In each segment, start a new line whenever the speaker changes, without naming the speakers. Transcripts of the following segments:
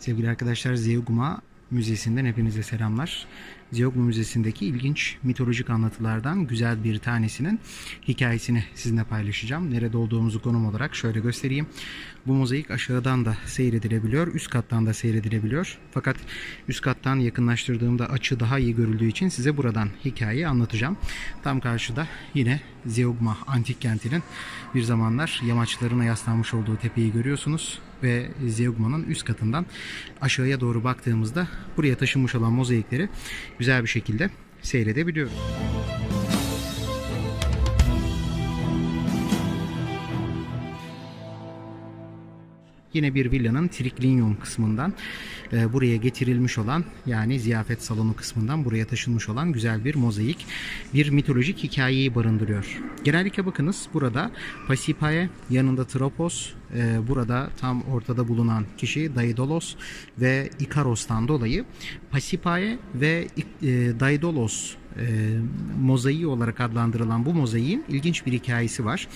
Sevgili arkadaşlar Zeugma Müzesi'nden hepinize selamlar. Zeugma Müzesi'ndeki ilginç mitolojik anlatılardan güzel bir tanesinin hikayesini sizinle paylaşacağım. Nerede olduğumuzu konum olarak şöyle göstereyim. Bu mozaik aşağıdan da seyredilebiliyor, üst kattan da seyredilebiliyor. Fakat üst kattan yakınlaştırdığımda açı daha iyi görüldüğü için size buradan hikayeyi anlatacağım. Tam karşıda yine Zeugma antik kentinin bir zamanlar yamaçlarına yaslanmış olduğu tepeyi görüyorsunuz ve Zeugma'nın üst katından aşağıya doğru baktığımızda buraya taşınmış olan mozaikleri güzel bir şekilde seyredebiliyoruz. Yine bir villanın triclinium kısmından e, buraya getirilmiş olan yani ziyafet salonu kısmından buraya taşınmış olan güzel bir mozaik bir mitolojik hikayeyi barındırıyor. Genellikle bakınız burada Pasipae yanında Tropos e, burada tam ortada bulunan kişi Daidolos ve Ikaros'tan dolayı Pasipae ve e, Daidolos e, mozaiği olarak adlandırılan bu mozaiğin ilginç bir hikayesi var.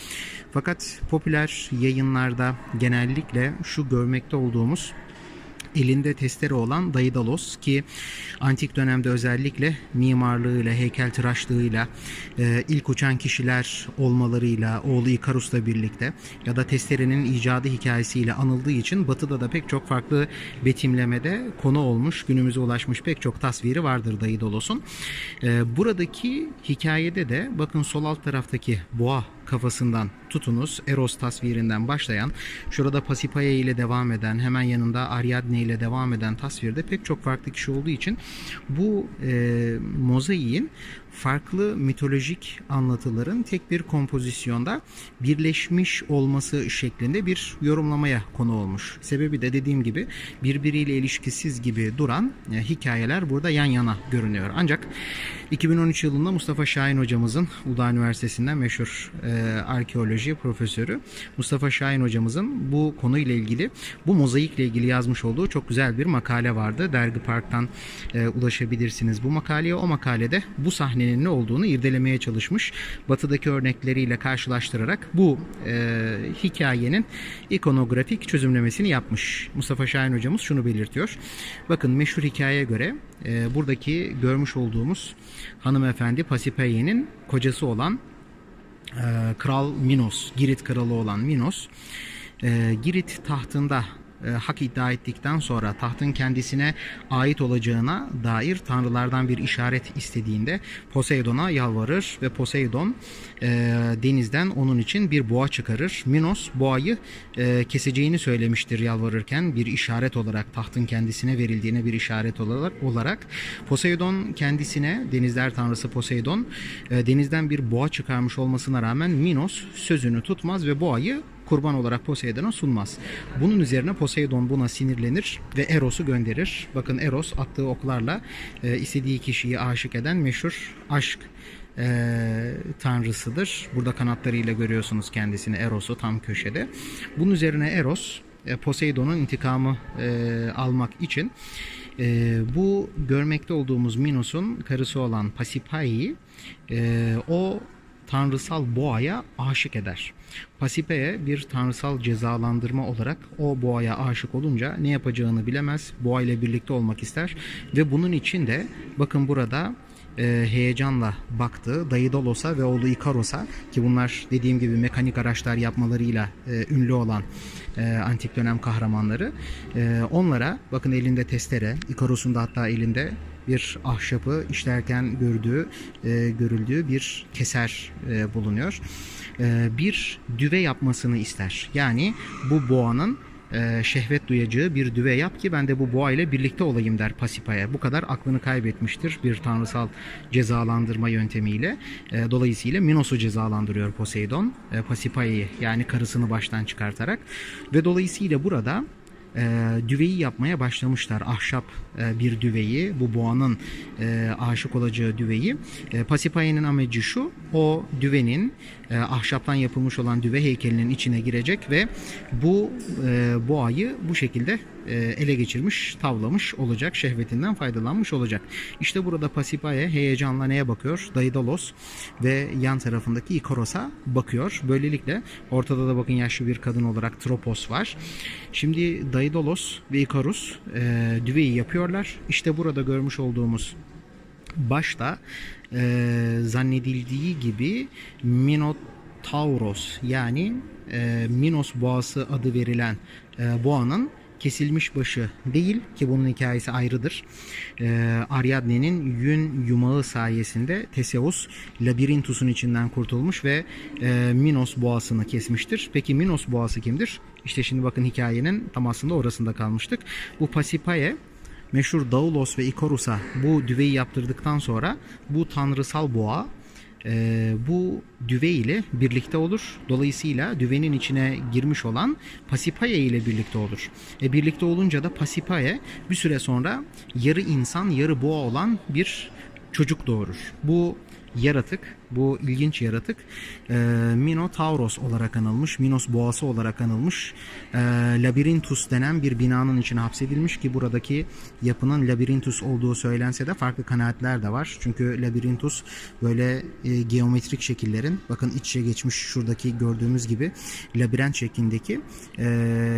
Fakat popüler yayınlarda genellikle şu görmekte olduğumuz elinde testere olan Daidalos ki antik dönemde özellikle mimarlığıyla, heykeltıraşlığıyla, e, ilk uçan kişiler olmalarıyla, oğlu Ikarus'la birlikte ya da testerenin icadı hikayesiyle anıldığı için batıda da pek çok farklı betimlemede konu olmuş, günümüze ulaşmış pek çok tasviri vardır Daidalos'un. E, buradaki hikayede de bakın sol alt taraftaki boğa kafasından tutunuz. Eros tasvirinden başlayan şurada Pasipaya ile devam eden hemen yanında Ariadne ile devam eden tasvirde pek çok farklı kişi olduğu için bu e, mozaiğin farklı mitolojik anlatıların tek bir kompozisyonda birleşmiş olması şeklinde bir yorumlamaya konu olmuş. Sebebi de dediğim gibi birbiriyle ilişkisiz gibi duran e, hikayeler burada yan yana görünüyor. Ancak 2013 yılında Mustafa Şahin hocamızın Uludağ Üniversitesi'nden meşhur e, arkeoloji profesörü Mustafa Şahin hocamızın bu konuyla ilgili bu mozaikle ilgili yazmış olduğu çok güzel bir makale vardı. Dergi Park'tan e, ulaşabilirsiniz bu makaleye. O makalede bu sahnenin ne olduğunu irdelemeye çalışmış. Batıdaki örnekleriyle karşılaştırarak bu e, hikayenin ikonografik çözümlemesini yapmış. Mustafa Şahin hocamız şunu belirtiyor. Bakın meşhur hikayeye göre e, buradaki görmüş olduğumuz hanımefendi Pasipeye'nin kocası olan e, Kral Minos, Girit kralı olan Minos, e, Girit tahtında e, hak iddia ettikten sonra tahtın kendisine ait olacağına dair tanrılardan bir işaret istediğinde Poseidon'a yalvarır ve Poseidon e, denizden onun için bir boğa çıkarır. Minos boğayı e, keseceğini söylemiştir yalvarırken bir işaret olarak tahtın kendisine verildiğine bir işaret olarak olarak Poseidon kendisine denizler tanrısı Poseidon e, denizden bir boğa çıkarmış olmasına rağmen Minos sözünü tutmaz ve boğayı kurban olarak Poseidon'a sunmaz. Bunun üzerine Poseidon buna sinirlenir ve Eros'u gönderir. Bakın Eros attığı oklarla e, istediği kişiyi aşık eden meşhur aşk e, tanrısıdır. Burada kanatlarıyla görüyorsunuz kendisini Eros'u tam köşede. Bunun üzerine Eros e, Poseidon'un intikamı e, almak için e, bu görmekte olduğumuz Minos'un karısı olan Pasipai'yi e, o tanrısal boğaya aşık eder. Pasipe'ye bir tanrısal cezalandırma olarak o boğaya aşık olunca ne yapacağını bilemez. Boğa ile birlikte olmak ister ve bunun için de bakın burada e, heyecanla baktı Daidalos'a ve oğlu Ikaros'a ki bunlar dediğim gibi mekanik araçlar yapmalarıyla e, ünlü olan e, antik dönem kahramanları. E, onlara bakın elinde testere, Ikaros'un da hatta elinde bir ahşapı işlerken gördüğü e, görüldüğü bir keser e, bulunuyor. E, bir düve yapmasını ister. Yani bu boğanın e, şehvet duyacağı bir düve yap ki ben de bu boğa ile birlikte olayım der Pasipa'ya. Bu kadar aklını kaybetmiştir bir tanrısal cezalandırma yöntemiyle. E, dolayısıyla Minos'u cezalandırıyor Poseidon. E, Pasipa'yı yani karısını baştan çıkartarak. Ve dolayısıyla burada e, düveyi yapmaya başlamışlar. Ahşap e, bir düveyi, bu boğanın e, aşık olacağı düveyi. E, Pasipai'nin amacı şu, o düvenin e, ahşaptan yapılmış olan düve heykelinin içine girecek ve bu e, boğayı bu şekilde ele geçirmiş, tavlamış olacak, şehvetinden faydalanmış olacak. İşte burada Pasipae heyecanla neye bakıyor? Daidalos ve yan tarafındaki Ikaros'a bakıyor. Böylelikle ortada da bakın yaşlı bir kadın olarak Tropos var. Şimdi Daidalos ve Ikarus e, düveyi yapıyorlar. İşte burada görmüş olduğumuz başta e, zannedildiği gibi Minotauros yani e, Minos boğası adı verilen e, boğanın kesilmiş başı değil ki bunun hikayesi ayrıdır. E, Ariadne'nin yün yumağı sayesinde Theseus labirintusun içinden kurtulmuş ve e, Minos boğasını kesmiştir. Peki Minos boğası kimdir? İşte şimdi bakın hikayenin tam aslında orasında kalmıştık. Bu Pasipae meşhur Daulos ve Ikarus'a bu düveyi yaptırdıktan sonra bu tanrısal boğa e, bu düve ile birlikte olur. Dolayısıyla düvenin içine girmiş olan Pasipae ile birlikte olur. E, birlikte olunca da Pasipae bir süre sonra yarı insan yarı boğa olan bir çocuk doğurur. Bu yaratık, bu ilginç yaratık e, Minotauros olarak anılmış, Minos boğası olarak anılmış. E, Labirintus denen bir binanın içine hapsedilmiş ki buradaki yapının Labirintus olduğu söylense de farklı kanaatler de var. Çünkü Labirintus böyle e, geometrik şekillerin, bakın iç içe geçmiş şuradaki gördüğümüz gibi labirent şeklindeki e,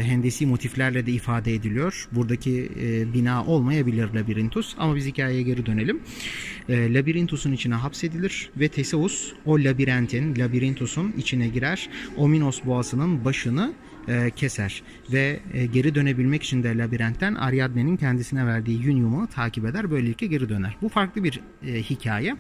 hendesi motiflerle de ifade ediliyor. Buradaki e, bina olmayabilir Labirintus ama biz hikayeye geri dönelim. E, Labirintus'un içine hapsedilir ve Theseus o labirentin, labirintusun içine girer. O Minos boğasının başını e, keser ve e, geri dönebilmek için de labirentten Ariadne'nin kendisine verdiği yün yumağı takip eder. Böylelikle geri döner. Bu farklı bir e, hikaye.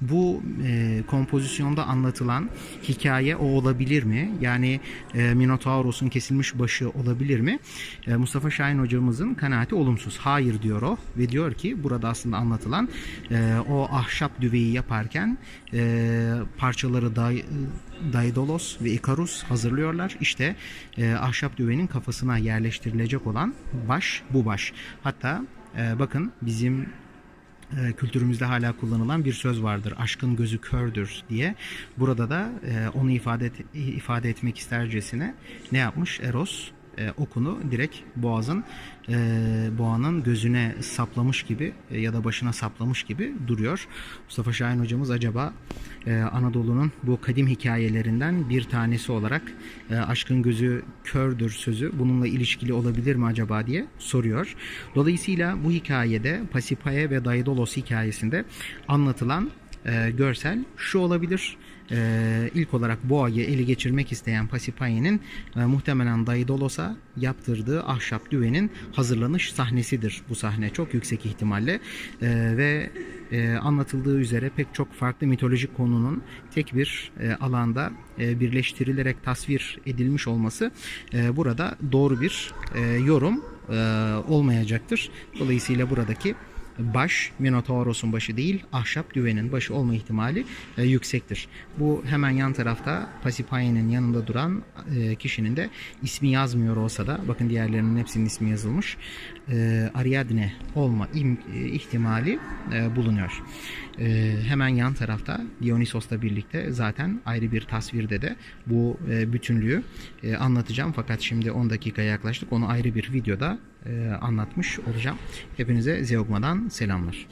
Bu e, kompozisyonda anlatılan hikaye o olabilir mi? Yani e, Minotaurus'un kesilmiş başı olabilir mi? E, Mustafa Şahin hocamızın kanaati olumsuz. Hayır diyor o ve diyor ki burada aslında anlatılan e, o ahşap düveyi yaparken e, parçaları da Daidalos ve Ikarus hazırlıyorlar. İşte e, ahşap düvenin kafasına yerleştirilecek olan baş bu baş. Hatta e, bakın bizim e, kültürümüzde hala kullanılan bir söz vardır. Aşkın gözü kördür diye. Burada da e, onu ifade et, ifade etmek istercesine ne yapmış? Eros e, okunu direkt boğazın e, boğanın gözüne saplamış gibi e, ya da başına saplamış gibi duruyor. Mustafa Şahin hocamız acaba e, Anadolu'nun bu kadim hikayelerinden bir tanesi olarak e, aşkın gözü kördür sözü bununla ilişkili olabilir mi acaba diye soruyor. Dolayısıyla bu hikayede Pasipae ve Daidalos hikayesinde anlatılan e, görsel şu olabilir. E, ilk olarak boğayı ele geçirmek isteyen Pasipae'nin e, muhtemelen Daidalos'a yaptırdığı ahşap düvenin hazırlanış sahnesidir bu sahne çok yüksek ihtimalle E, ve e, anlatıldığı üzere pek çok farklı mitolojik konunun tek bir e, alanda e, birleştirilerek tasvir edilmiş olması e, burada doğru bir e, yorum e, olmayacaktır. Dolayısıyla buradaki baş Minotauros'un başı değil ahşap düvenin başı olma ihtimali e, yüksektir. Bu hemen yan tarafta Pasipae'nin yanında duran e, kişinin de ismi yazmıyor olsa da bakın diğerlerinin hepsinin ismi yazılmış. E, Ariadne olma im, e, ihtimali e, bulunuyor. E, hemen yan tarafta Dionysos'la birlikte zaten ayrı bir tasvirde de bu e, bütünlüğü e, anlatacağım. Fakat şimdi 10 dakikaya yaklaştık. Onu ayrı bir videoda e, anlatmış olacağım. Hepinize Zeugma'dan selamlar.